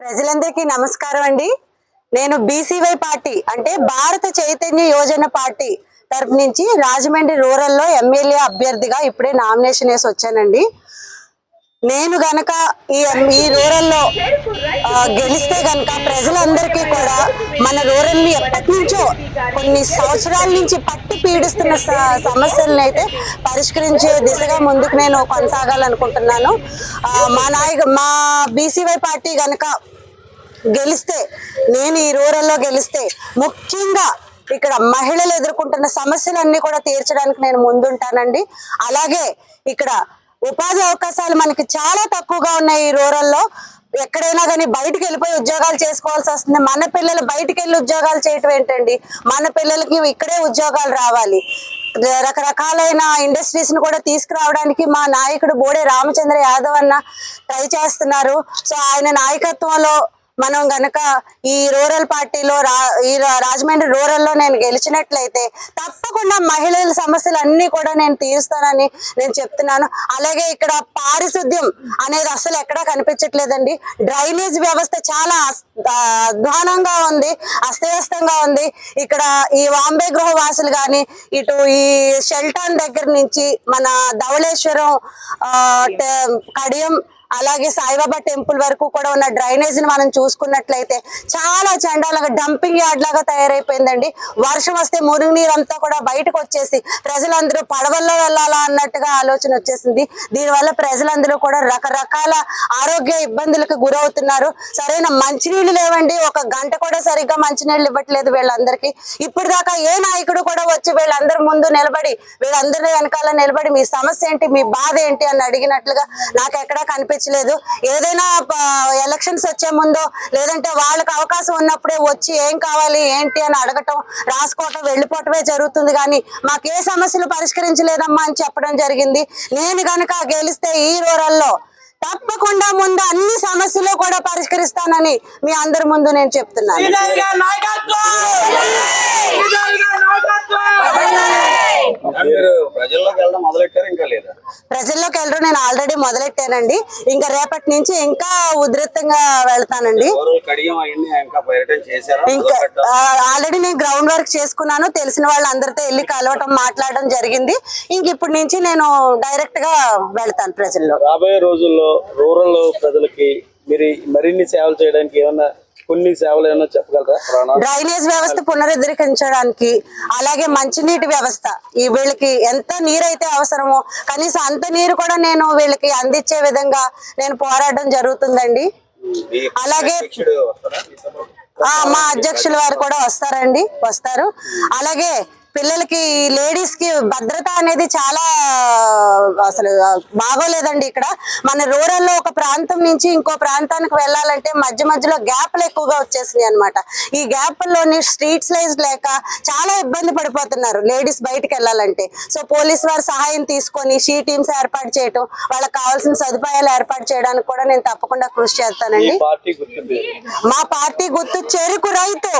ప్రజలందరికీ నమస్కారం అండి. నేను బీసీవై పార్టీ అంటే భారత చైతన్య యోజన పార్టీ తరపు నుంచి రాజమండ్రి రూరల్లో ఎమ్మెల్యే అభ్యర్థిగా ఇప్పుడే నామినేషన్ వేసి వచ్చానండి. నేను గనక ఈ ఈ రూరల్లో గెలిస్తే గనక ప్రజలందరికీ కూడా మన రూరల్ని ఎప్పటి నుంచో కొన్ని సంవత్సరాల నుంచి పట్టి పీడిస్తున్న స- సమస్యలను అయితే పరిష్కరించే దిశగా ముందుకు నేను కొనసాగాలనుకుంటున్నాను. మా నాయక మా బీసీవై పార్టీ గనక గెలిస్తే నేను ఈ రూరల్లో గెలిస్తే ముఖ్యంగా ఇక్కడ మహిళలు ఎదుర్కొంటున్న సమస్యలన్నీ కూడా తీర్చడానికి నేను ముందుంటానండి. అలాగే ఇక్కడ ఉపాధి అవకాశాలు మనకి చాలా తక్కువగా ఉన్నాయి ఈ రూరల్లో. ఎక్కడైనా కానీ బయటకు వెళ్ళిపోయి ఉద్యోగాలు చేసుకోవాల్సి వస్తుంది. మన పిల్లలు బయటకు వెళ్ళి ఉద్యోగాలు చేయటం ఏంటండి? మన పిల్లలకి ఇక్కడే ఉద్యోగాలు రావాలి. రకరకాలైన ఇండస్ట్రీస్ని కూడా తీసుకురావడానికి మా నాయకుడు బోడే రామచంద్ర యాదవ్ అన్న ట్రై చేస్తున్నారు. సో ఆయన నాయకత్వంలో మనం గనక ఈ రూరల్ పార్టీలో రా ఈ రా- రాజమండ్రి రూరల్లో నేను గెలిచినట్లయితే తప్పకుండా మహిళల సమస్యలు అన్ని కూడా నేను తీరుస్తానని నేను చెప్తున్నాను. అలాగే ఇక్కడ పారిశుద్ధ్యం అనేది అసలు ఎక్కడా కనిపించట్లేదండి. డ్రైనేజ్ వ్యవస్థ చాలా అస్- అధ్వానంగా ఉంది అస్తవ్యస్తంగా ఉంది. ఇక్కడ ఈ వాంబే గృహవాసులు కానీ ఇటు ఈ షెల్టాన్ దగ్గర నుంచి మన ధవళేశ్వరం కడియం అలాగే సాయిబాబా టెంపుల్ వరకు కూడా ఉన్న డ్రైనేజ్ని మనం చూసుకున్నట్లయితే చాలా చండాలంగా డంపింగ్ యార్డ్ లాగా తయారైపోయిందండి. వర్షం వస్తే మురుగు నీరు అంతా కూడా బయటకు వచ్చేసి ప్రజలందరూ పడవల్లో వెళ్ళాలా అన్నట్టుగా ఆలోచన వచ్చేసింది. దీనివల్ల ప్రజలందరూ కూడా రకరకాల ఆరోగ్య ఇబ్బందులకు గురవుతున్నారు. సరైన మంచినీళ్ళు లేవండి. ఒక గంట కూడా సరిగ్గా మంచినీళ్ళు ఇవ్వట్లేదు వీళ్ళందరికీ. ఇప్పుడు దాకా ఏ నాయకుడు కూడా వచ్చి వీళ్ళందరి ముందు నిలబడి వీళ్ళందరి వెనకాల నిలబడి మీ సమస్య ఏంటి? మీ బాధ ఏంటి? అని అడిగినట్లుగా నాకు ఎక్కడా కనిపించలేదు ఏదైనా ఎలక్షన్స్ వచ్చే ముందో లేదంటే వాళ్ళకి అవకాశం ఉన్నప్పుడే వచ్చి ఏం కావాలి ఏంటి అని అడగటం రాసుకోవటం వెళ్ళిపోవటమే జరుగుతుంది. కానీ మాకు ఏ సమస్యలు పరిష్కరించలేదమ్మా అని చెప్పడం జరిగింది. నేను కనుక గెలిస్తే ఈ రూరల్లో తప్పకుండా ముందు అన్ని సమస్యలు కూడా పరిష్కరిస్తానని మీ అందరి ముందు నేను చెప్తున్నాను. ప్రజల్లోకి వెళ్ళడం నేను ఆల్రెడీ మొదలెట్టానండి. ఇంకా రేపటి నుంచి ఇంకా ఉధృతంగా వెళ్తానండి. ఇంకా? ఆల్రెడీ నేను గ్రౌండ్ వర్క్ చేసుకున్నాను. తెలిసిన వాళ్ళందరితో వెళ్ళి కలవటం మాట్లాడడం జరిగింది. ఇంక ఇప్పటి నుంచి నేను డైరెక్ట్గా వెళ్తాను ప్రజల్లో. రాబోయే రోజుల్లో రూరల్ ప్రజలకి మీరు మరిన్ని సేవలు చేయడానికి ఏమన్నా కొన్ని సేవలు ఏమన్నా చెప్పగలరా? డ్రైనేజ్ వ్యవస్థ పునరుద్ధరించడానికి అలాగే మంచినీటి వ్యవస్థ. ఈ వీళ్ళకి ఎంత నీరు అయితే అవసరమో కనీసం అంత నీరు కూడా నేను వీళ్ళకి అందించే విధంగా నేను పోరాడడం జరుగుతుందండి. అలాగే- మా అధ్యక్షుల వారు కూడా వస్తారండి వస్తారు. అలాగే పిల్లలకి లేడీస్కి భద్రత అనేది చాలా అసలు బాగోలేదండి ఇక్కడ. మన రూరల్లో ఒక ప్రాంతం నుంచి ఇంకో ప్రాంతానికి వెళ్ళాలంటే మధ్య మధ్యలో గ్యాప్లు ఎక్కువగా వచ్చేసినాయి అనమాట ఈ గ్యాప్లోని స్ట్రీట్స్ లైజ్ లేక చాలా ఇబ్బంది పడిపోతున్నారు లేడీస్ బయటకు వెళ్ళాలంటే. సో పోలీస్ వారి సహాయం తీసుకొని షీ టీమ్స్ ఏర్పాటు చేయటం వాళ్ళకి కావాల్సిన సదుపాయాలు ఏర్పాటు చేయడానికి కూడా నేను తప్పకుండా కృషి చేస్తానండి. మా పార్టీ గుర్తు చెరుకు రైతు.